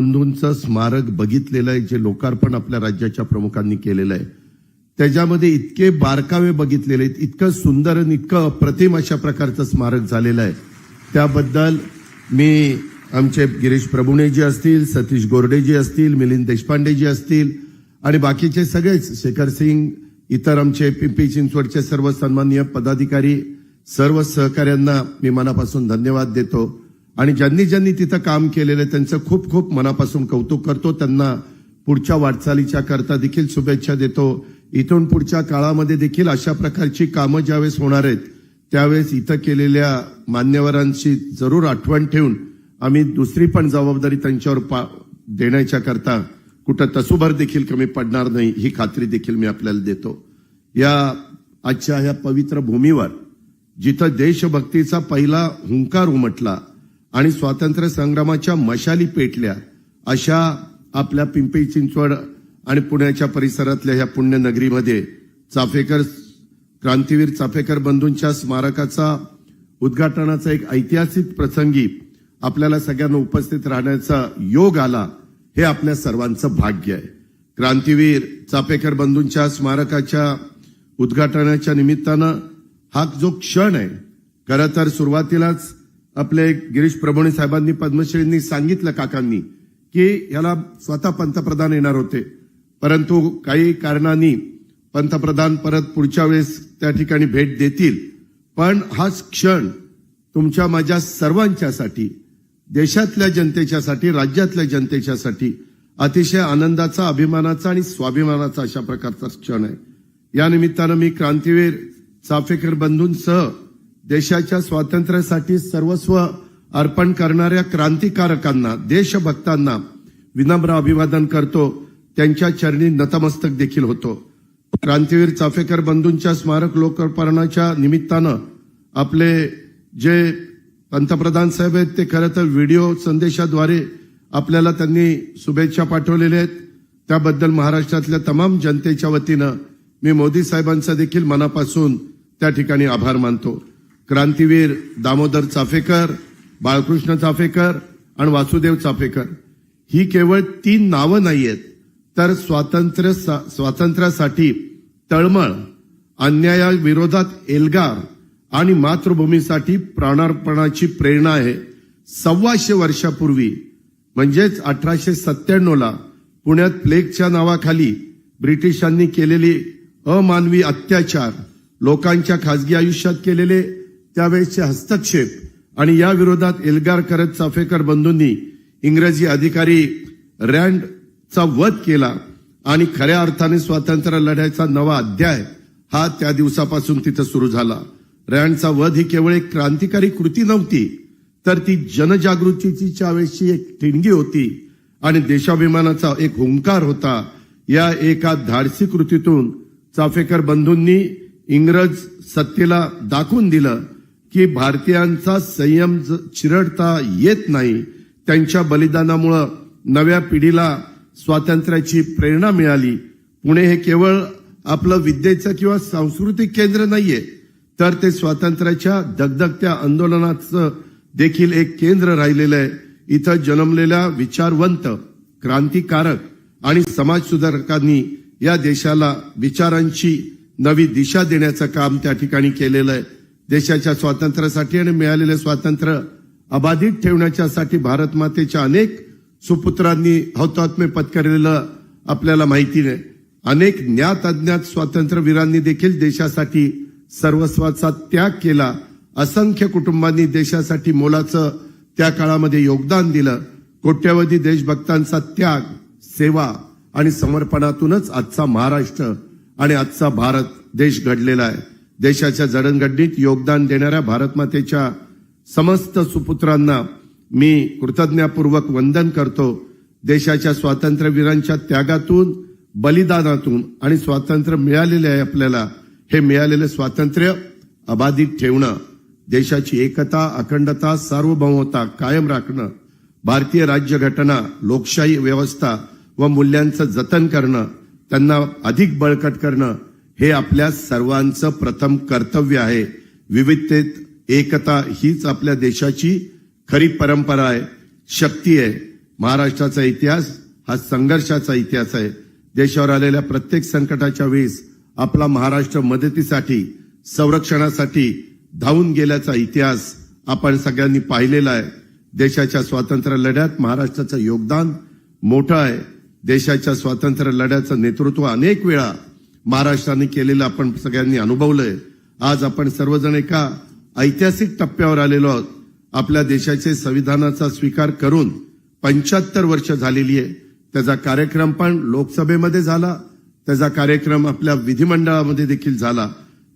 बंधूंचं स्मारक बघितलेलं आहे जे लोकार्पण आपल्या राज्याच्या प्रमुखांनी केलेलं आहे. त्याच्यामध्ये इतके बारकावे बघितलेले आहेत इतकं सुंदर आणि इतकं अप्रतिम अशा प्रकारचं स्मारक झालेलं आहे. त्याबद्दल मी आमचे गिरीश प्रभुणेजी असतील सतीश गोरडेजी असतील मिलिंद देशपांडेजी असतील आणि बाकीचे सगळेच शेखर सिंग इतर आमचे पिंपरी चिंचवडचे सर्व सन्माननीय पदाधिकारी सर्व सहकाऱ्यांना मी मनापासून धन्यवाद देतो. आणि ज्यांनी ज्यांनी तिथं काम केलेलं आहे त्यांचं खूप खूप मनापासून कौतुक करतो. त्यांना पुढच्या वाटचालीच्या करता देखील शुभेच्छा देतो. इथून पुढच्या काळामध्ये देखील अशा प्रकारची कामं ज्यावेळेस होणार आहेत त्यावेळेस इथं केलेल्या मान्यवरांची जरूर आठवण ठेवून आम्ही दुसरी पण जबाबदारी त्यांच्यावर पा देण्याच्या करता कुठं तसुभर देखील कमी पडणार नाही ही खात्री देखील मी आपल्याला देतो. या आजच्या ह्या पवित्र भूमीवर जिथं देशभक्तीचा पहिला हुंकार उमटला आणि स्वातंत्र्य संग्रामाच्या मशाली पेटल्या अशा आपल्या पिंपरी चिंचवड आणि पुण्याच्या परिसरातल्या ह्या पुण्यनगरीमध्ये चाफेकर क्रांतीवीर चाफेकर बंधूंच्या स्मारकाचा उद्घाटनाचा एक ऐतिहासिक प्रसंगी आपल्याला सगळ्यांना उपस्थित राहण्याचा योग आला हे आपल्या सर्वांचं भाग्य आहे. क्रांतीवीर चाफेकर बंधूंच्या स्मारकाच्या उद्घाटनाच्या निमित्तानं हा जो क्षण आहे खरं तर सुरुवातीलाच आपले गिरीश प्रभुणे साहेबांनी पद्मश्रींनी सांगितलं काकांनी की याला स्वतः पंतप्रधान येणार होते. परंतु काही कारणांनी पंतप्रधान परत पुढच्या वेळेस त्या ठिकाणी भेट देतील. पण हाच क्षण तुमच्या माझ्या सर्वांच्यासाठी देशातल्या जनतेच्यासाठी राज्यातल्या जनतेच्यासाठी अतिशय आनंदाचा अभिमानाचा आणि स्वाभिमानाचा अशा प्रकारचा क्षण आहे. या निमित्तानं मी क्रांतीवीर चाफेकर बंधूंसह देशाच्या स्वातंत्र्यासाठी सर्वस्व अर्पण करणाऱ्या क्रांतिकारकांना देशभक्तांना विनम्र अभिवादन करतो. त्यांच्या चरणी नतमस्तक देखील होतो. क्रांतीवीर चाफेकर बंधूंच्या स्मारक लोकार्पणाच्या निमित्तानं आपले जे पंतप्रधान साहेब आहेत ते खरं तर व्हिडिओ संदेशाद्वारे आपल्याला त्यांनी शुभेच्छा पाठवलेल्या आहेत. त्याबद्दल महाराष्ट्रातल्या तमाम जनतेच्या वतीनं मी मोदी साहेबांचा देखील मनापासून त्या ठिकाणी आभार मानतो. क्रांतीवीर दामोदर चाफेकर बाळकृष्ण चाफेकर आणि वासुदेव चाफेकर. ही केवळ तीन नावं नाही आहेत तर स्वातंत्र्य स्वातंत्र्यासाठी तळमळ अन्यायाविरोधात एल्गार आणि मातृभूमीसाठी प्राणार्पणाची प्रेरणा आहे. सव्वाशे वर्षापूर्वी म्हणजेच अठराशे सत्त्याण्णवला पुण्यात प्लेगच्या नावाखाली ब्रिटिशांनी केलेली अमानवी अत्याचार लोकांच्या खासगी आयुष्यात केलेले त्यावेळेसचे हस्तक्षेप आणि या विरोधात एल्गार करत चाफेकर बंधूंनी इंग्रजी अधिकारी रँडचा वध केला आणि खऱ्या अर्थाने स्वातंत्र्य लढ्याचा नवा अध्याय हा त्या दिवसापासून तिथं सुरू झाला. रँडचा वध ही केवळ एक क्रांतिकारी कृती नव्हती तर ती जनजागृतीची त्यावेळेसची एक ठिणगी होती आणि देशाभिमानाचा एक हुंकार होता या एका धाडसी कृतीतून चाफेकर बंधूंनी इंग्रज सत्तेला दाखवून दिलं की भारतीयांचा संयम ज- चिरडता येत नाही. त्यांच्या बलिदानामुळं नव्या पिढीला स्वातंत्र्याची प्रेरणा मिळाली. पुणे हे केवळ आपलं विद्येचं किंवा सांस्कृतिक केंद्र नाहीये तर ते स्वातंत्र्याच्या दगदगत्या आंदोलनाचं देखील एक केंद्र राहिलेलं आहे. इथं जन्मलेल्या विचारवंत क्रांतिकारक आणि समाज सुधारकांनी या देशाला विचारांची नवी दिशा देण्याचं काम त्या ठिकाणी केलेलं आहे. देशाच्या स्वातंत्र्यासाठी आणि मिळालेले स्वातंत्र्य अबाधित ठेवण्याच्यासाठी भारत मातेच्या अनेक सुपुत्रांनी हौतात्म्य पत्करलेलं आपल्याला माहिती नाही. अनेक ज्ञात अज्ञात स्वातंत्र्यवीरांनी देखील देशासाठी सर्वस्वाचा त्याग केला. असंख्य कुटुंबांनी देशासाठी मोलाचं त्या काळामध्ये योगदान दिलं. कोट्यवधी देशभक्तांचा त्याग सेवा आणि समर्पणातूनच आजचा महाराष्ट्र आणि आजचा भारत देश घडलेला आहे. देशाच्या जडणघडणीत योगदान देणाऱ्या भारतमातेच्या समस्त सुपुत्रांना मी कृतज्ञपूर्वक वंदन करतो. देशाच्या स्वातंत्र्यवीरांच्या त्यागातून बलिदानातून आणि स्वातंत्र्य मिळालेले आहे आपल्याला. हे मिळालेले स्वातंत्र्य अबाधित ठेवणं देशाची एकता अखंडता सार्वभौमता कायम राखणं भारतीय राज्यघटना लोकशाही व्यवस्था व मूल्यांचं जतन करणं त्यांना अधिक बळकट करणं हे आपल्या सर्वांचं प्रथम कर्तव्य आहे. विविधतेत एकता हीच आपल्या देशाची खरी परंपरा आहे. शक्ती आहे. महाराष्ट्राचा इतिहास हा संघर्षाचा इतिहास आहे. देशावर आलेल्या प्रत्येक संकटाच्या वेळेस आपला महाराष्ट्र मदतीसाठी संरक्षणासाठी धावून गेल्याचा इतिहास आपण सगळ्यांनी पाहिलेला आहे. देशाच्या स्वातंत्र्य लढ्यात महाराष्ट्राचं योगदान मोठं आहे. देशाच्या स्वातंत्र्य लढ्याचं नेतृत्व अनेक वेळा महाराष्ट्राने केलेलं आपण सगळ्यांनी अनुभवलंय. आज आपण सर्वजण एका ऐतिहासिक टप्प्यावर आलेलो आहोत. आपल्या देशाचे संविधानाचा स्वीकार करून पंच्याहत्तर वर्ष झालेली आहे. त्याचा कार्यक्रम पण लोकसभेमध्ये झाला. त्याचा कार्यक्रम आपल्या विधिमंडळामध्ये देखील झाला.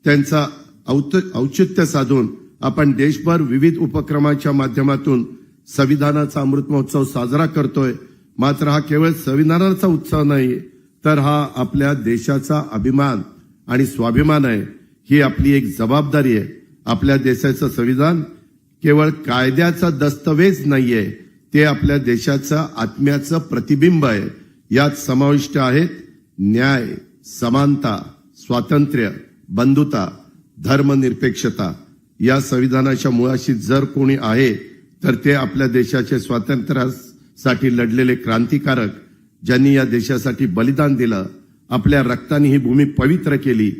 त्यांचा औत- औचित्य साधून आपण देशभर विविध उपक्रमाच्या माध्यमातून संविधानाचा अमृत महोत्सव साजरा करतोय. मात्र हा केवळ संविधानाचा उत्सव नाही तर हा आपल्या देशाचा अभिमान आणि स्वाभिमान आहे. ही आपली एक जबाबदारी आहे. आपल्या देशाचं संविधान केवळ कायद्याचा दस्तवेज नाहीये. ते आपल्या देशाचं आत्म्याचं प्रतिबिंब आहे. यात समाविष्ट आहेत न्याय समानता स्वातंत्र्य बंधुता धर्मनिरपेक्षता. या संविधानाच्या मुळाशी जर कोणी आहे तर ते आपल्या देशाच्या स्वातंत्र्यासाठी लढलेले क्रांतिकारक ज्यांनी या देशासाठी बलिदान दिलं आपल्या रक्ताने ही भूमी पवित्र केली.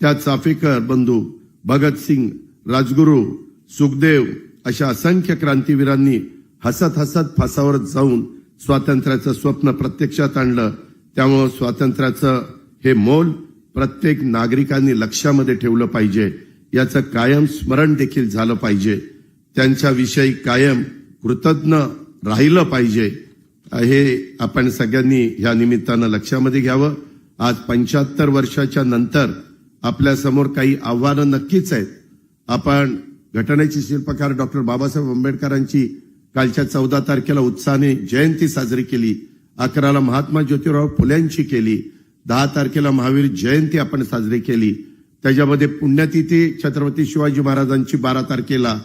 त्या चाफेकर बंधू भगतसिंग राजगुरू सुखदेव अशा असंख्य क्रांतीवीरांनी हसत हसत फासावर जाऊन स्वातंत्र्याचं स्वप्न प्रत्यक्षात आणलं. त्यामुळं स्वातंत्र्याचं हे मोल प्रत्येक नागरिकांनी लक्षामध्ये ठेवलं पाहिजे. याचं कायम स्मरण देखील झालं पाहिजे. त्यांच्याविषयी कायम कृतज्ञ राहिलं पाहिजे. हे आपण सगळ्यांनी या निमित्तानं लक्षामध्ये घ्यावं. आज पंच्याहत्तर वर्षाच्या नंतर आपल्यासमोर काही आव्हानं नक्कीच आहेत. आपण घटनेचे शिल्पकार डॉक्टर बाबासाहेब आंबेडकरांची कालच्या चौदा तारखेला उत्साहाने जयंती साजरी केली. अकराला महात्मा ज्योतिराव फुल्यांची केली. दहा तारखेला महावीर जयंती आपण साजरी केली. त्याच्यामध्ये पुण्यतिथी छत्रपती शिवाजी महाराजांची बारा तारखेला.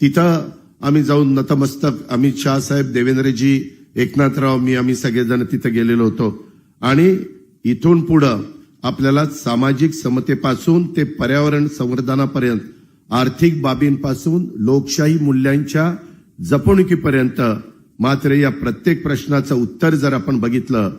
तिथं आम्ही जाऊन नतमस्तक अमित शहा साहेब देवेंद्रजी एकनाथराव मी आम्ही सगळेजण तिथं गेलेलो होतो. आणि इथून पुढं आपल्याला सामाजिक समतेपासून ते पर्यावरण संवर्धनापर्यंत आर्थिक बाबींपासून लोकशाही मूल्यांच्या जपणुकीपर्यंत मात्र या प्रत्येक प्रश्नाचं उत्तर जर आपण बघितलं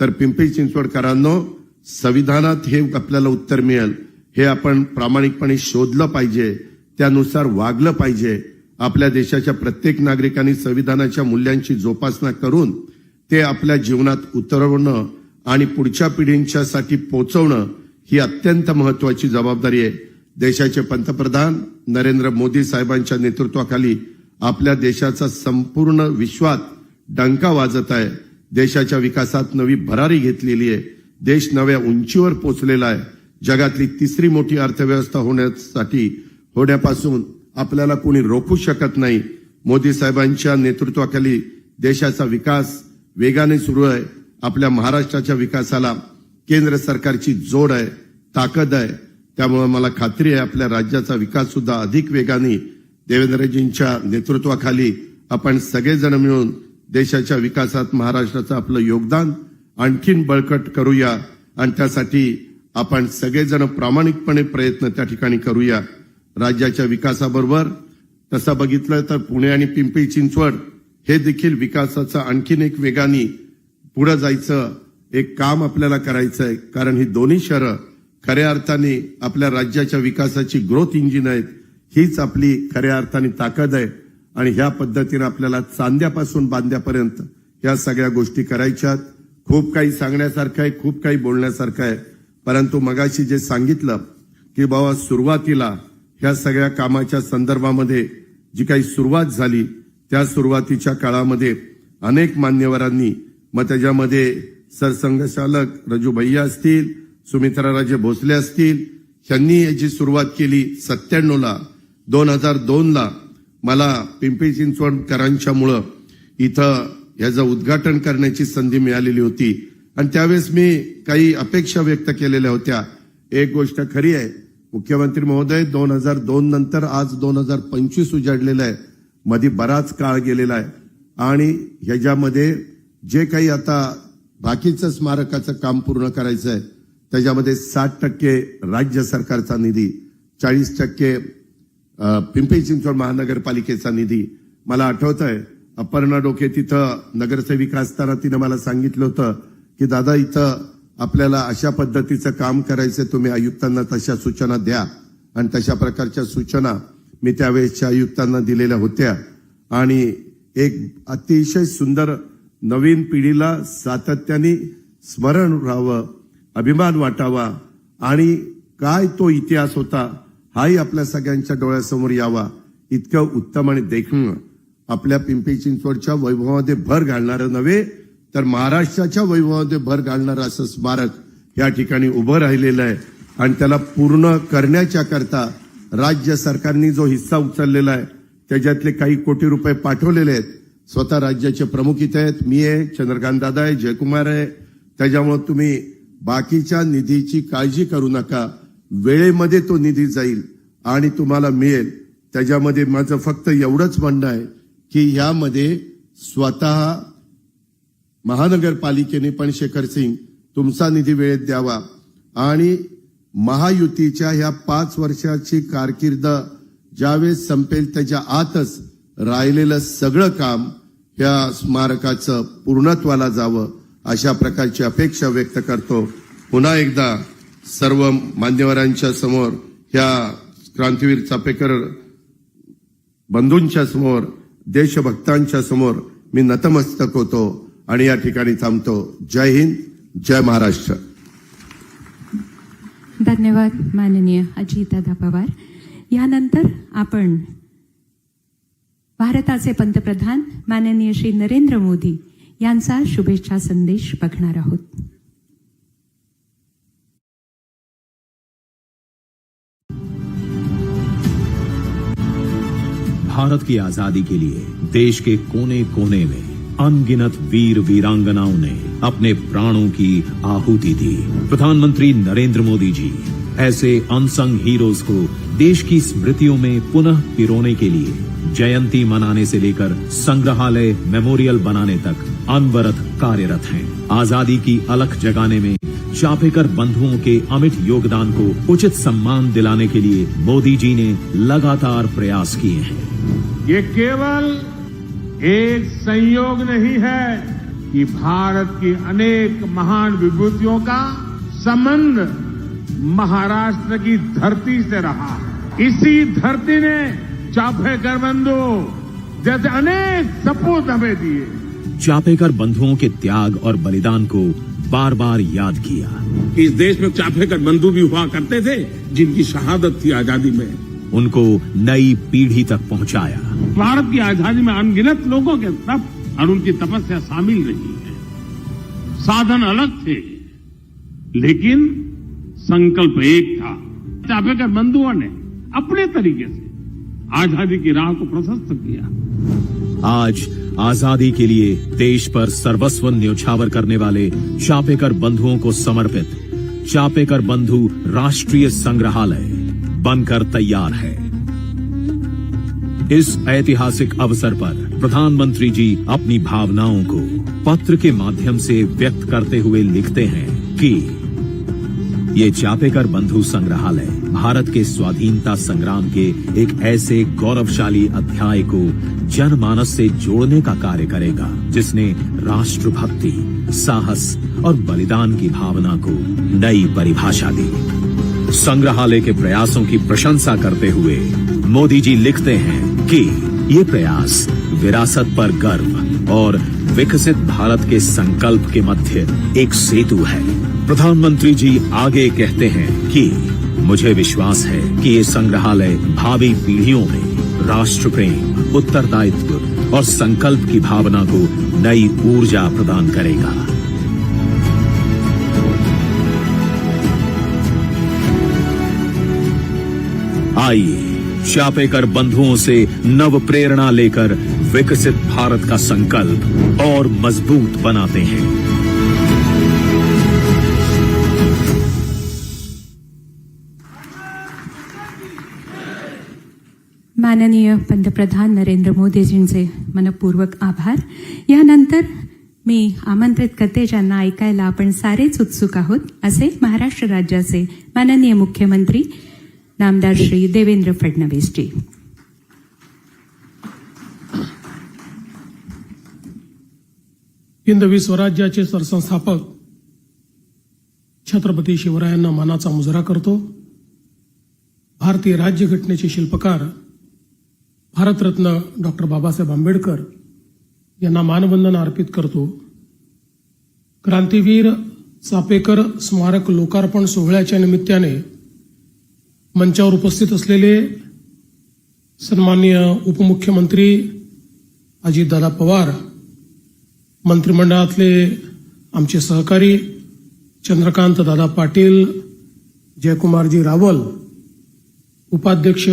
तर पिंपरी चिंचवडकरांनो संविधानात हे आपल्याला उत्तर मिळेल. हे आपण प्रामाणिकपणे शोधलं पाहिजे त्यानुसार वागलं पाहिजे. आपल्या देशाच्या प्रत्येक नागरिकांनी संविधानाच्या मूल्यांची जोपासना करून ते आपल्या जीवनात उतरवणं आणि पुढच्या पिढींच्यासाठी पोचवणं ही अत्यंत महत्वाची जबाबदारी आहे. देशाचे पंतप्रधान नरेंद्र मोदी साहेबांच्या नेतृत्वाखाली आपल्या देशाचा संपूर्ण विश्वात डंका वाजत आहे. देशाच्या विकासात नवी भरारी घेतलेली आहे. देश नव्या उंचीवर पोचलेला आहे. जगातली तिसरी मोठी अर्थव्यवस्था होण्यासाठी होण्यापासून आपल्याला कोणी रोखू शकत नाही. मोदी साहेबांच्या नेतृत्वाखाली देशाचा विकास वेगाने सुरू आहे. आपल्या महाराष्ट्राच्या विकासाला केंद्र सरकारची जोड आहे ताकद आहे. त्यामुळे मला खात्री आहे आपल्या राज्याचा विकास सुद्धा अधिक वेगाने देवेंद्रजींच्या नेतृत्वाखाली आपण सगळेजण मिळून देशाच्या विकासात महाराष्ट्राचं आपलं योगदान आणखीन बळकट करूया. आणि त्यासाठी आपण सगळेजण प्रामाणिकपणे प्रयत्न त्या ठिकाणी करूया. राज्याच्या विकासाबरोबर तसं बघितलं तर पुणे आणि पिंपरी चिंचवड हे देखील विकासाचं आणखीन एक वेगाने पुढे जायचं एक काम आपल्याला करायचं आहे कारण ही दोन्ही शहरं खऱ्या अर्थाने आपल्या राज्याच्या विकासाची ग्रोथ इंजिन आहेत. हीच आपली खऱ्या अर्थाने ताकद आहे. आणि ह्या पद्धतीने आपल्याला चांद्यापासून बांध्यापर्यंत या सगळ्या गोष्टी करायच्यात खूप काही सांगण्यासारखं आहे खूप काही बोलण्यासारखं आहे. परंतु मगाशी जे सांगितलं की बाबा सुरुवातीला ह्या सगळ्या कामाच्या संदर्भामध्ये जी काही सुरुवात झाली त्या सुरुवातीच्या काळामध्ये अनेक मान्यवरांनी मग त्याच्यामध्ये सरसंघचालक रजू भैया असतील सुमित्राराजे भोसले असतील यांनी याची सुरुवात केली सत्त्याण्णवला. दोन हजार दोनला मला पिंपरी चिंचवडकरांच्यामुळं इथं याचं उद्घाटन करण्याची संधी मिळालेली होती. आणि त्यावेळेस मी काही अपेक्षा व्यक्त केलेल्या होत्या. एक गोष्ट खरी आहे मुख्यमंत्री महोदय दोन हजार दोन नंतर आज दोन हजार पंचवीस उजाडलेलं आहे. मध्ये बराच काळ गेलेला आहे. आणि ह्याच्यामध्ये जे काही आता बाकीचं स्मारकाचं काम पूर्ण करायचं आहे त्याच्यामध्ये साठ टक्के राज्य सरकारचा निधी चाळीस टक्के पिंपरी चिंचवड महानगरपालिकेचा निधी. मला आठवत आहे अपर्णा डोके तिथं नगरसेविका असताना तिनं मला सांगितलं होतं की दादा इथं आपल्याला अशा पद्धतीचं काम करायचं तुम्ही आयुक्तांना तशा सूचना द्या. आणि तशा प्रकारच्या सूचना मी त्यावेळेसच्या आयुक्तांना दिलेल्या होत्या. आणि एक अतिशय सुंदर नवीन पिढीला सातत्याने स्मरण राहावं अभिमान वाटावा आणि काय तो इतिहास होता हाही आपल्या सगळ्यांच्या डोळ्यासमोर यावा. इतकं उत्तम आणि देखणं. आपल्या पिंपरी चिंचवडच्या वैभवामध्ये भर घालणारं नव्हे तर महाराष्ट्राच्या वैभवामध्ये भर घालणारं असं स्मारक या ठिकाणी उभं राहिलेलं आहे. आणि त्याला पूर्ण करण्याच्या करता राज्य सरकारने जो हिस्सा उचललेला आहे त्याच्यातले काही कोटी रुपये पाठवलेले आहेत. स्वतः राज्याचे प्रमुख इथे आहेत. मी आहे चंद्रकांत दादा आहे जयकुमार आहे. त्याच्यामुळे तुम्ही बाकीच्या निधीची काळजी करू नका. वेळेमध्ये तो निधी जाईल आणि तुम्हाला मिळेल. त्याच्यामध्ये माझं फक्त एवढंच म्हणणं आहे की यामध्ये स्वतः महानगरपालिकेने पण शेखर सिंग तुमचा निधी वेळेत द्यावा आणि महायुतीच्या ह्या पाच वर्षाची कारकीर्द ज्यावेळेस संपेल त्याच्या आतच राहिलेलं सगळं काम या स्मारकाचं पूर्णत्वाला जावं अशा प्रकारची अपेक्षा व्यक्त करतो. पुन्हा एकदा सर्व मान्यवरांच्या समोर ह्या क्रांतीवीर चापेकर बंधूंच्या समोर देशभक्तांच्या समोर मी नतमस्तक होतो. आणि या ठिकाणी थांबतो. जय हिंद जय महाराष्ट्र. धन्यवाद माननीय अजितदादा पवार. यानंतर आपण भारताचे पंतप्रधान माननीय श्री नरेंद्र मोदी यांचा शुभेच्छा संदेश बघणार आहोत. भारत की आजादी के लिए देश के कोने कोने में अनगिनत वीर वीरांगनाओं ने अपने प्राणों की आहुति दी। प्रधानमंत्री नरेंद्र मोदी जी, ऐसे अनसंग हीरोज को देश की स्मृतियों में पुनः पिरोने के लिए जयंती मनाने से लेकर संग्रहालय मेमोरियल बनाने तक अनवरत कार्यरत हैं। आज़ादी की अलख जगाने में चापेकर बंधुओं के अमिट योगदान को उचित सम्मान दिलाने के लिए मोदी जी ने लगातार प्रयास किए हैं। ये केवल एक संयोग नहीं है कि भारत की अनेक महान विभूतियों का संबंध महाराष्ट्र की धरती से रहा। है इसी धरती ने चापेकर बंधु जैसे अनेक सपूत हमें दिए। चापेकर बंधुओं के त्याग और बलिदान को बार बार याद किया। इस देश में चापेकर बंधु भी हुआ करते थे जिनकी शहादत थी आज़ादी में। उनको नई पीढ़ी तक पहुँचाया। भारत की आज़ादी में अनगिनत लोगों के तप और उनकी तपस्या शामिल रही है। साधन अलग थे, लेकिन संकल्प एक था। चापेकर बंधुओं ने अपने तरीके से आज़ादी की राह को प्रशस्त किया। आज आज़ादी के लिए देश पर सर्वस्व न्यौछावर करने वाले चापेकर बंधुओं को समर्पित चापेकर बंधु राष्ट्रीय संग्रहालय बनकर तैयार है। इस ऐतिहासिक अवसर पर प्रधानमंत्री जी अपनी भावनाओं को पत्र के माध्यम से व्यक्त करते हुए लिखते हैं कि ये चापेकर बंधु संग्रहालय भारत के स्वाधीनता संग्राम के एक ऐसे गौरवशाली अध्याय को जनमानस से जोड़ने का कार्य करेगा, जिसने राष्ट्रभक्ति, साहस और बलिदान की भावना को नई परिभाषा दी। संग्रहालय के प्रयासों की प्रशंसा करते हुए मोदी जी लिखते हैं कि ये प्रयास विरासत पर गर्व और विकसित भारत के संकल्प के मध्य एक सेतु है। प्रधानमंत्री जी आगे कहते हैं कि मुझे विश्वास है कि ये संग्रहालय भावी पीढ़ियों में राष्ट्र प्रेम उत्तरदायित्व और संकल्प की भावना को नई ऊर्जा प्रदान करेगा। आइए चापेकर बंधुओं से नव प्रेरणा लेकर विकसित भारत का संकल्प और मजबूत बनाते हैं। माननीय पंतप्रधान नरेंद्र मोदीजींचे मनपूर्वक आभार। यानंतर मी आमंत्रित करते ज्यांना ऐकायला आपण सारेच उत्सुक आहोत असे महाराष्ट्र राज्याचे माननीय मुख्यमंत्री नामदार श्री देवेंद्र फडणवीसजी. हिंदवी स्वराज्याचे सरसंस्थापक छत्रपती शिवरायांना मानाचा मुजरा करतो. भारतीय राज्यघटनेचे शिल्पकार भारतरत्न डॉक्टर बाबासाहेब आंबेडकर यांना मानवंदना अर्पित करतो. क्रांतीवीर चापेकर स्मारक लोकार्पण सोहळ्याच्या निमित्ताने मंचावर उपस्थित असलेले सन्माननीय उपमुख्यमंत्री अजितदादा पवार मंत्रिमंडळातले आमचे सहकारी चंद्रकांत दादा पाटील जयकुमारजी रावल उपाध्यक्ष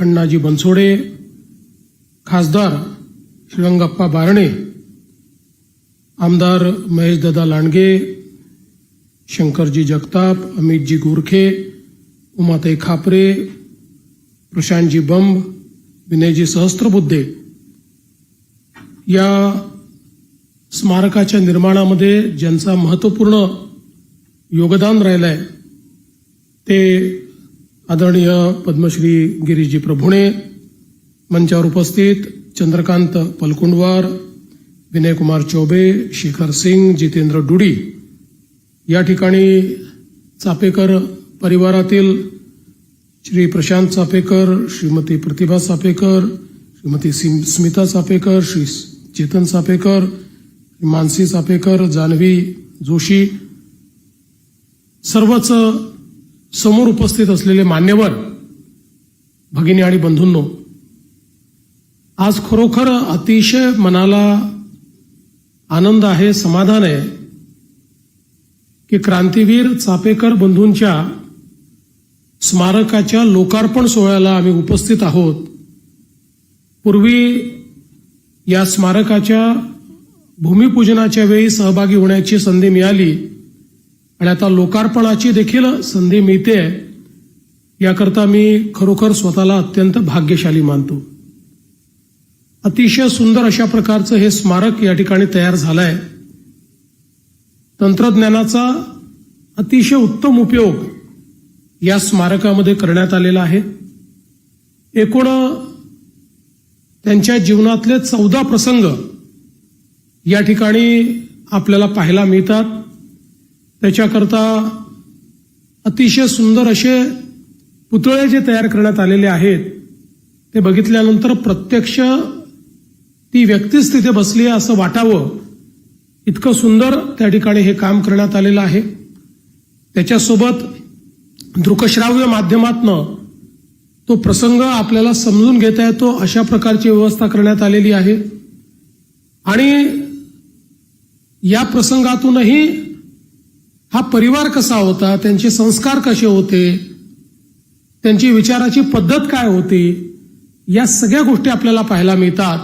अण्णाजी बनसोडे खासदार श्रीरंगप्पा बारणे आमदार महेशदादा लांडगे शंकरजी जगताप अमितजी गोरखे उमाताई खापरे प्रशांतजी बंब विनयजी सहस्त्रबुद्धे या स्मारकाच्या निर्माणामध्ये ज्यांचा महत्त्वपूर्ण योगदान राहिलंय ते आदरणीय पद्मश्री गिरीजी प्रभुणे मंचावर उपस्थित चंद्रकांत पलकुंडवार विनयकुमार चौबे शिखर सिंग जितेंद्र डुडी या ठिकाणी चापेकर परिवारातील श्री प्रशांत चापेकर श्रीमती प्रतिभा चापेकर श्रीमती स्मिता चापेकर श्री चेतन चापेकर मानसी चापेकर जानवी जोशी सर्वच समोर उपस्थित असलेले मान्यवर भगिनी आणि बंधूंनो आज खरोखर अतिशय मनाला आनंद आहे समाधान आहे की क्रांतीवीर चापेकर बंधूंच्या स्मारकाच्या लोकार्पण सोहळ्याला आम्ही उपस्थित आहोत. पूर्वी या स्मारकाच्या भूमिपूजनाच्या वेळी सहभागी होण्याची संधी मिळाली आणि आता लोकार्पणाची देखील संधी मिळते. याकरता मी खरोखर स्वतःला अत्यंत भाग्यशाली मानतो. अतिशय सुंदर अशा प्रकारचं हे स्मारक या ठिकाणी तयार झालंय. तंत्रज्ञानाचा अतिशय उत्तम उपयोग या स्मारकामध्ये करण्यात आलेला आहे. एकूण त्यांच्या जीवनातले चौदा प्रसंग या ठिकाणी आपल्याला पाहायला मिळतात. त्याच्याकरता अतिशय सुंदर असे पुतळे जे तयार करण्यात आलेले आहेत ते बघितल्यानंतर प्रत्यक्ष ती व्यक्तीच तिथे बसली आहे असं वाटावं. इतकं सुंदर त्या ठिकाणी हे काम करण्यात आलेलं आहे. त्याच्यासोबत दृकश्राव्य माध्यमातनं तो प्रसंग आपल्याला समजून घेता येतो अशा प्रकारची व्यवस्था करण्यात आलेली आहे. आणि या प्रसंगातूनही हा परिवार कसा होता त्यांचे संस्कार कसे होते त्यांची विचाराची पद्धत काय होती या सगळ्या गोष्टी आपल्याला पाहायला मिळतात.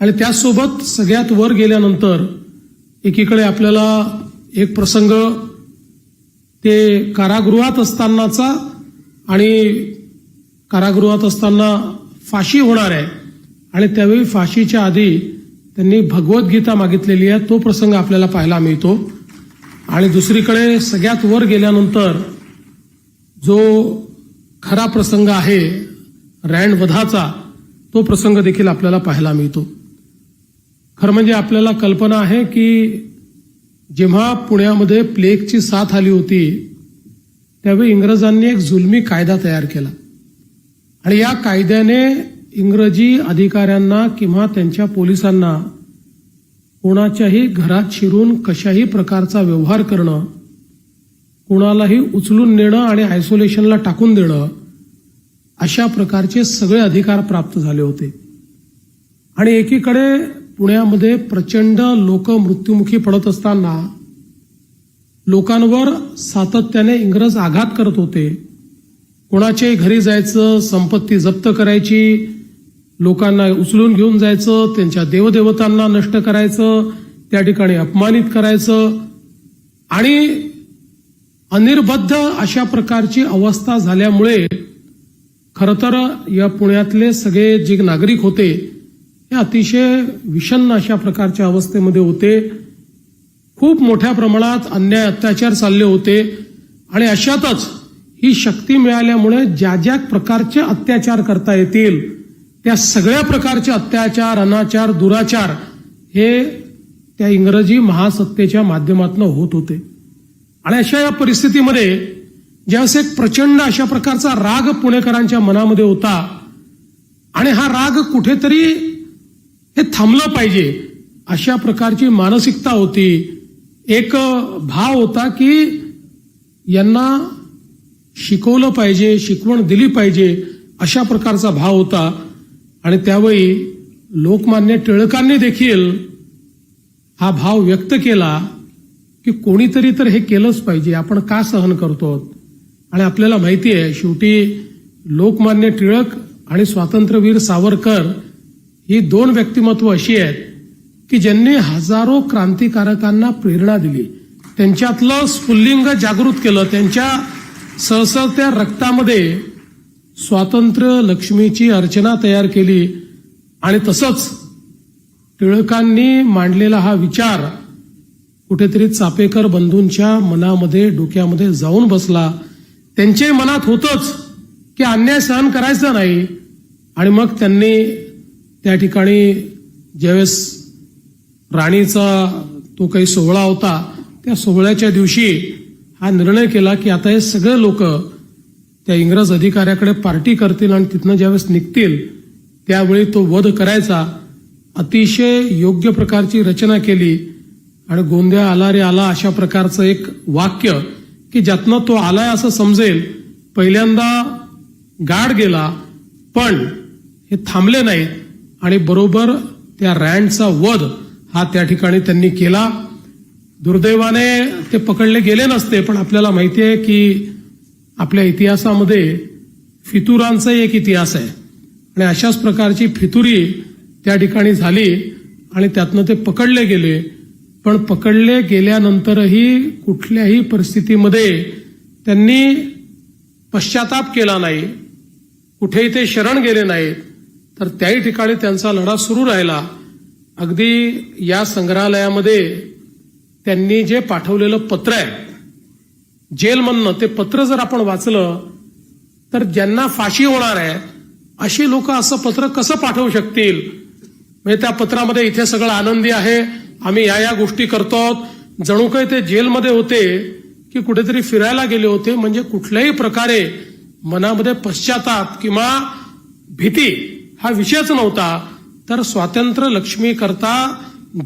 आणि त्यासोबत सगळ्यात वर गेल्यानंतर एकीकडे आपल्याला एक प्रसंग ते कारागृहात असतानाचा आणि कारागृहात असताना फाशी होणार आहे. आणि त्यावेळी फाशीच्या आधी त्यांनी भगवद्गीता मागितलेली आहे. तो प्रसंग आपल्याला पाहायला मिळतो. आणि दुसरीकडे सगळ्यात वर गेल्यानंतर जो खरा प्रसंग आहे रँडवधाचा तो प्रसंग देखील आपल्याला पाहायला मिळतो. खरं म्हणजे आपल्याला कल्पना आहे की जेव्हा पुण्यामध्ये प्लेगची साथ आली होती त्यावेळी इंग्रजांनी एक जुलमी कायदा तयार केला. आणि या कायद्याने इंग्रजी अधिकाऱ्यांना किंवा त्यांच्या पोलिसांना कोणाच्याही घरात शिरून कशाही प्रकारचा व्यवहार करणं कोणालाही उचलून नेणं आणि आयसोलेशनला टाकून देणं अशा प्रकारचे सगळे अधिकार प्राप्त झाले होते. आणि एकीकडे पुण्यामध्ये प्रचंड लोक मृत्युमुखी पडत असताना लोकांवर सातत्याने इंग्रज आघात करत होते. कोणाच्याही घरी जायचं संपत्ती जप्त करायची लोकांना उचलून घेऊन जायचं त्यांच्या देवदेवतांना नष्ट करायचं त्या ठिकाणी अपमानित करायचं आणि अनिर्बद्ध अशा प्रकारची अवस्था झाल्यामुळे खरं तर या पुण्यातले सगळे जे नागरिक होते हे अतिशय विषन्न अशा प्रकारच्या अवस्थेमध्ये होते. खूप मोठ्या प्रमाणात अन्याय अत्याचार चालले होते. आणि अशातच ही शक्ती मिळाल्यामुळे ज्या ज्या प्रकारचे अत्याचार करता येतील त्या सगळ्या प्रकारचे अत्याचार अनाचार दुराचार हे त्या इंग्रजी महासत्तेच्या माध्यमातून होत होते. आणि अशा या परिस्थितीमध्ये ज्यावेळेस एक प्रचंड अशा प्रकारचा राग पुणेकरांच्या मनामध्ये होता आणि हा राग कुठेतरी हे थांबलं पाहिजे. अशा प्रकारची मानसिकता होती. एक भाव होता की यांना शिकवलं पाहिजे शिकवण दिली पाहिजे अशा प्रकारचा भाव होता. आणि त्यावेळी लोकमान्य टिळकांनी देखील हा भाव व्यक्त केला की कोणीतरी तर हे केलंच पाहिजे. आपण का सहन करतो? आणि आपल्याला माहिती आहे शेवटी लोकमान्य टिळक आणि स्वातंत्र्यवीर सावरकर ही दोन व्यक्तिमत्व अशी आहेत की ज्यांनी हजारो क्रांतिकारकांना प्रेरणा दिली. त्यांच्यातलं स्फुल्लिंग जागृत केलं. त्यांच्या सळसळत्या रक्तामध्ये स्वातंत्र्य लक्ष्मीची अर्चना तयार केली. आणि तसंच टिळकांनी मांडलेला हा विचार कुठेतरी चापेकर बंधूंच्या मनामध्ये डोक्यामध्ये जाऊन बसला. त्यांच्याही मनात होतच की अन्याय सहन करायचा नाही. आणि मग त्यांनी त्या ठिकाणी ज्यावेळेस राणीचा तो काही सोहळा होता त्या सोहळ्याच्या दिवशी हा निर्णय केला की आता हे सगळे लोक त्या इंग्रज अधिकाऱ्याकडे पार्टी करतील आणि तिथनं ज्यावेळेस निघतील त्यावेळी तो वध करायचा. अतिशय योग्य प्रकारची रचना केली आणि गोंद्या आला रे आला अशा प्रकारचं एक वाक्य की ज्यातनं तो आलाय असं समजेल. पहिल्यांदा गाड गेला पण हे थांबले नाहीत. आणि बरोबर त्या रँडचा वध हा त्या ठिकाणी त्यांनी केला. दुर्दैवाने ते पकडले गेले नसते पण आपल्याला माहिती आहे की आपल्या इतिहासामध्ये फितुरांचा एक इतिहास आहे. आणि अशाच प्रकारची फितुरी त्या ठिकाणी झाली आणि त्यातनं ते पकडले गेले. पण पकडले गेल्यानंतरही कुठल्याही परिस्थितीमध्ये त्यांनी पश्चाताप केला नाही. कुठेही ते शरण गेले नाहीत. तर त्याही ठिकाणी त्यांचा लढा सुरू राहिला. अगदी या संग्रहालयामध्ये त्यांनी जे पाठवलेलं पत्र आहे जेलमधनं ते पत्र जर आपण वाचलं तर ज्यांना फाशी होणार आहे अशी लोक असं पत्र कसं पाठवू शकतील? म्हणजे त्या पत्रामध्ये इथे सगळं आनंदी आहे आम्ही या या गोष्टी करतो जणू काही ते जेलमध्ये होते की कुठेतरी फिरायला गेले होते म्हणजे कुठल्याही प्रकारे मनामध्ये पश्चाताप किंवा भीती हा विषयच नव्हता. तर स्वातंत्र्य लक्ष्मी करता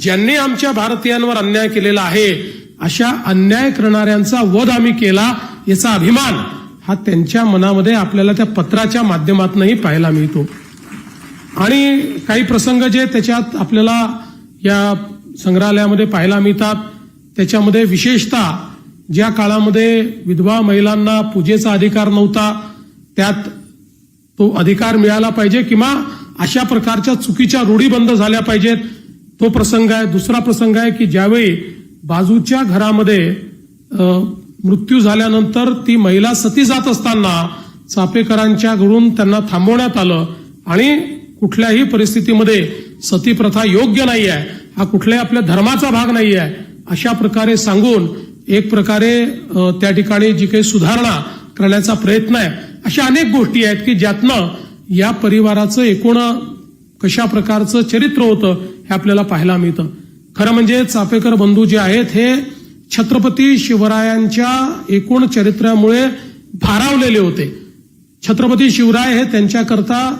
ज्यांनी आमच्या भारतीयांवर अन्याय केलेला आहे अशा अन्याय करणाऱ्यांचा वध आम्ही केला याचा अभिमान हा त्यांच्या मनामध्ये आपल्याला त्या पत्राच्या माध्यमातूनही पाहायला मिळतो. आणि काही प्रसंग जे त्याच्यात आपल्याला या संग्रहालयामध्ये पाहायला मिळतात त्याच्यामध्ये विशेषतः ज्या काळामध्ये विधवा महिलांना पूजेचा अधिकार नव्हता त्यात तो अधिकार मिळाला पाहिजे किंवा अशा प्रकारच्या चुकीच्या रूढी बंद झाल्या पाहिजेत. तो प्रसंग आहे. दुसरा प्रसंग आहे की ज्यावेळी बाजूच्या घरामध्ये मृत्यू झाल्यानंतर ती महिला सती जात असताना चापेकरांच्या घरून त्यांना थांबवण्यात आलं आणि कुठल्याही परिस्थितीमध्ये सती प्रथा योग्य नाही आहे हा कुठल्याही आपल्या धर्माचा भाग नाही आहे अशा प्रकारे सांगून एक प्रकारे त्या ठिकाणी जी काही सुधारणा करण्याचा प्रयत्न आहे. अशा अनेक गोष्टी आहेत की ज्यातनं या परिवाराचं एकूण कशा प्रकारचं चरित्र होतं हे आपल्याला पाहायला मिळतं. खरं म्हणजे चापेकर बंधू जे आहेत हे छत्रपती शिवरायांच्या एकूण चरित्रामुळे भारावलेले होते. छत्रपती शिवराय हे त्यांच्याकरता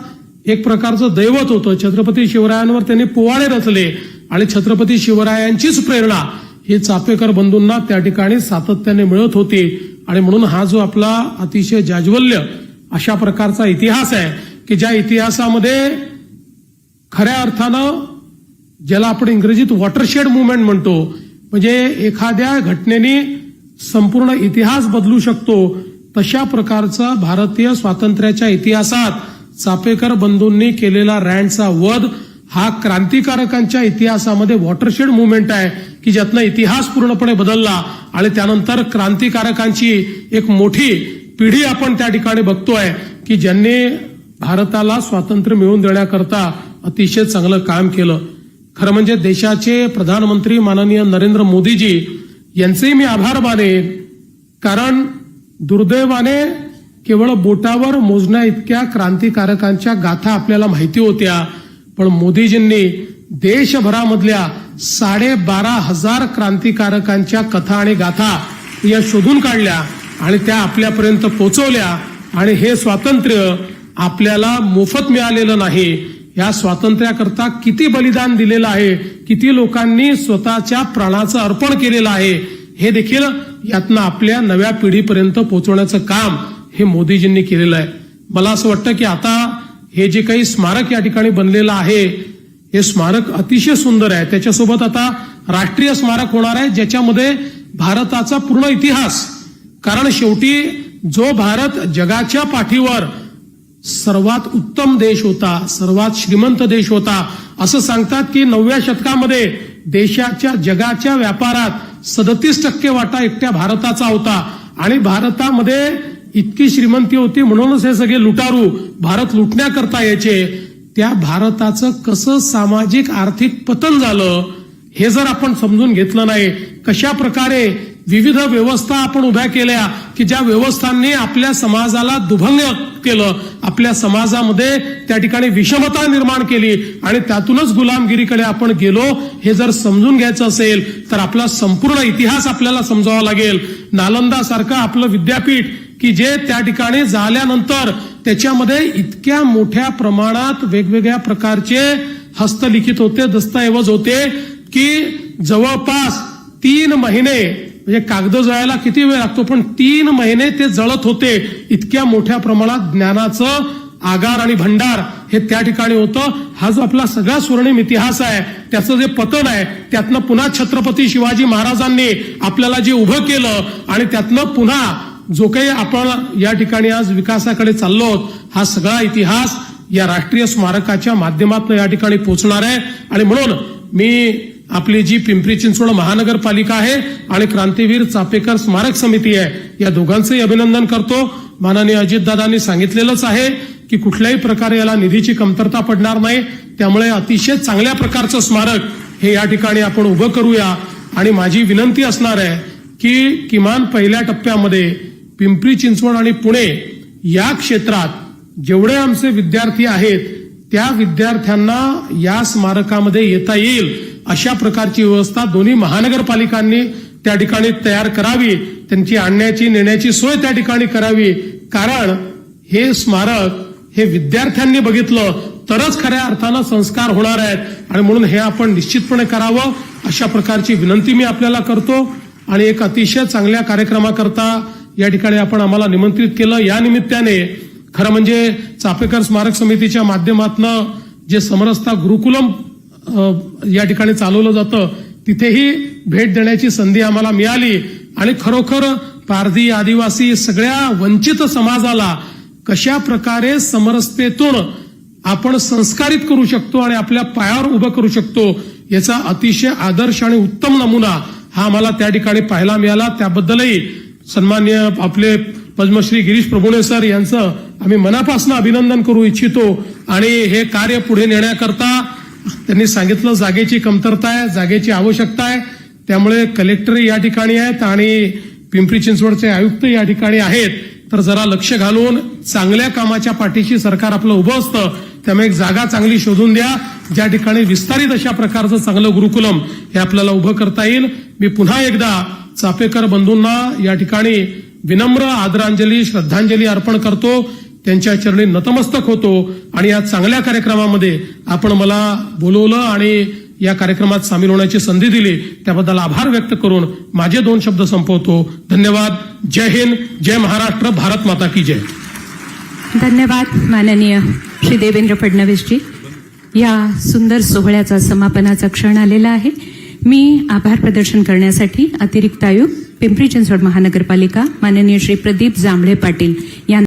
एक प्रकारचं दैवत होतं. छत्रपती शिवरायांवर त्यांनी पोवाडे रचले आणि छत्रपती शिवरायांचीच प्रेरणा ही चापेकर बंधूंना त्या ठिकाणी सातत्याने मिळत होती. आणि म्हणून हा जो आपला अतिशय जाज्वल्य अशा प्रकारचा इतिहास आहे की ज्या इतिहासामध्ये खऱ्या अर्थानं ज्याला आपण इंग्रजीत वॉटरशेड मुवमेंट म्हणतो म्हणजे एखाद्या घटनेने संपूर्ण इतिहास बदलू शकतो तशा प्रकारचा भारतीय स्वातंत्र्याच्या इतिहासात चापेकर बंधूंनी केलेला रँडचा वध हा क्रांतिकारकांच्या इतिहासामध्ये वॉटरशेड मुवमेंट आहे की ज्यातनं इतिहास पूर्णपणे बदलला आणि त्यानंतर क्रांतिकारकांची एक मोठी पिढी आपण त्या ठिकाणी बघतोय की ज्यांनी भारताला स्वातंत्र्य मिळवून देण्याकरता अतिशय चांगलं काम केलं. खरं म्हणजे देशाचे प्रधानमंत्री माननीय नरेंद्र मोदीजी यांचेही मी आभार मानेन. कारण दुर्दैवाने केवळ बोटावर मोजण्या इतक्या क्रांतिकारकांच्या गाथा आपल्याला माहिती होत्या. पण मोदीजींनी देशभरामधल्या साडेबारा हजार क्रांतिकारकांच्या कथा आणि गाथा या शोधून काढल्या आणि त्या आपल्यापर्यंत पोचवल्या. आणि हे स्वातंत्र्य आपल्याला मोफत मिळालेलं नाही. या स्वातंत्र्याकरता किती बलिदान दिलेलं आहे किती लोकांनी स्वतःच्या प्राणाचं अर्पण केलेलं आहे हे देखील यातनं आपल्या नव्या पिढीपर्यंत पोहोचवण्याचं काम हे मोदीजींनी केलेलं आहे. मला असं वाटतं की आता हे जे काही स्मारक या ठिकाणी बनलेलं आहे हे स्मारक अतिशय सुंदर आहे. त्याच्यासोबत आता राष्ट्रीय स्मारक होणार आहे ज्याच्यामध्ये भारताचा पूर्ण इतिहास. कारण शेवटी जो भारत जगाच्या पाठीवर सर्वात उत्तम देश होता सर्वात श्रीमंत देश होता असं सांगतात की नवव्या शतकामध्ये देशाच्या जगाच्या व्यापारात सदतीस टक्के वाटा एकट्या भारताचा होता. आणि भारतामध्ये इतकी श्रीमंती होती म्हणूनच हे सगळे लुटारू भारत लुटण्याकरता यायचे. त्या भारताचं कसं सामाजिक आर्थिक पतन झालं हे जर आपण समजून घेतलं नाही कशा प्रकारे विविध व्यवस्था आपण उभ्या केल्या की ज्या व्यवस्थांनी आपल्या समाजाला दुभंग केलं आपल्या समाजामध्ये त्या ठिकाणी विषमता निर्माण केली आणि त्यातूनच गुलामगिरीकडे आपण गेलो हे जर समजून घ्यायचं असेल तर आपला संपूर्ण इतिहास आपल्याला समजावा लागेल. नालंदा सारखं आपलं विद्यापीठ की जे त्या ठिकाणी झाल्यानंतर त्याच्यामध्ये इतक्या मोठ्या प्रमाणात वेगवेगळ्या प्रकारचे हस्तलिखित होते दस्तऐवज होते की जवळपास तीन महिने म्हणजे कागद जळायला किती वेळ लागतो पण तीन महिने ते जळत होते. इतक्या मोठ्या प्रमाणात ज्ञानाचं आगार आणि भंडार हे त्या ठिकाणी होतं. हा जो आपला सगळा स्वर्णिम इतिहास आहे त्याचं जे पतन आहे त्यातनं पुन्हा छत्रपती शिवाजी महाराजांनी आपल्याला जे उभं केलं आणि त्यातनं पुन्हा जो काही आपण या ठिकाणी आज विकासाकडे चाललो आहोत हा सगळा इतिहास या राष्ट्रीय स्मारकाच्या माध्यमातून या ठिकाणी पोहोचणार आहे. आणि म्हणून मी आपली जी पिंपरी चिंचवड महानगरपालिका आहे आणि क्रांतीवीर चापेकर स्मारक समिती आहे या दोघांचंही अभिनंदन करतो. माननीय अजितदादांनी सांगितलेलंच आहे की कुठल्याही प्रकारे याला निधीची कमतरता पडणार नाही. त्यामुळे अतिशय चांगल्या प्रकारचं स्मारक हे या ठिकाणी आपण उभं करूया. आणि माझी विनंती असणार आहे की किमान पहिल्या टप्प्यामध्ये पिंपरी चिंचवड आणि पुणे या क्षेत्रात जेवढे आमचे विद्यार्थी आहेत त्या विद्यार्थ्यांना या स्मारकामध्ये येता येईल अशा प्रकारची व्यवस्था दोन्ही महानगरपालिकांनी त्या ठिकाणी तयार करावी त्यांची आणण्याची नेण्याची सोय त्या ठिकाणी करावी. कारण हे स्मारक हे विद्यार्थ्यांनी बघितलं तरच खऱ्या अर्थानं संस्कार होणार आहेत. आणि म्हणून हे आपण निश्चितपणे करावं अशा प्रकारची विनंती मी आपल्याला करतो. आणि एक अतिशय चांगल्या कार्यक्रमाकरता या ठिकाणी आपण आम्हाला निमंत्रित केलं. या निमित्ताने खरं म्हणजे चापेकर स्मारक समितीच्या माध्यमातनं जे समरसता गुरुकुलम या ठिकाणी चालवलं जातं तिथेही भेट देण्याची संधी आम्हाला मिळाली. आणि खरोखर पारधी आदिवासी सगळ्या वंचित समाजाला कशा प्रकारे समरसतेतून आपण संस्कारित करू शकतो आणि आपल्या पायावर उभं करू शकतो याचा अतिशय आदर्श आणि उत्तम नमुना हा आम्हाला त्या ठिकाणी पाहायला मिळाला. त्याबद्दलही सन्मान्य आपले पद्मश्री गिरीश प्रभुणे सर यांचं आम्ही मनापासून अभिनंदन करू इच्छितो आणि हे कार्य पुढे नेण्याकरता त्यांनी सांगितलं जागेची कमतरता आहे जागेची आवश्यकता आहे. त्यामुळे कलेक्टर या ठिकाणी आहेत आणि पिंपरी चिंचवडचे आयुक्त या ठिकाणी आहेत. तर जरा लक्ष घालून चांगल्या कामाच्या पाठीशी सरकार आपलं उभं असतं त्यामुळे एक जागा चांगली शोधून द्या. ज्या ठिकाणी विस्तारित अशा प्रकारचं चांगलं गुरुकुलम हे आपल्याला उभं करता येईल. मी पुन्हा एकदा चापेकर बंधूंना या ठिकाणी विनम्र आदरांजली श्रद्धांजली अर्पण करतो. त्यांच्या चरणी नतमस्तक होतो. आणि या चांगल्या कार्यक्रमामध्ये आपण मला बोलवलं आणि या कार्यक्रमात सामील होण्याची संधी दिली. त्याबद्दल आभार व्यक्त करून माझे दोन शब्द संपवतो. धन्यवाद. जय हिंद. जय महाराष्ट्र. भारत माता की जय. धन्यवाद माननीय श्री देवेंद्र फडणवीसजी. या सुंदर सोहळ्याचा समापनाचा क्षण आलेला आहे. मी आभार प्रदर्शन करण्यासाठी अतिरिक्त आयुक्त पिंपरी चिंचवड महानगरपालिका माननीय श्री प्रदीप जांभळे पाटील यांना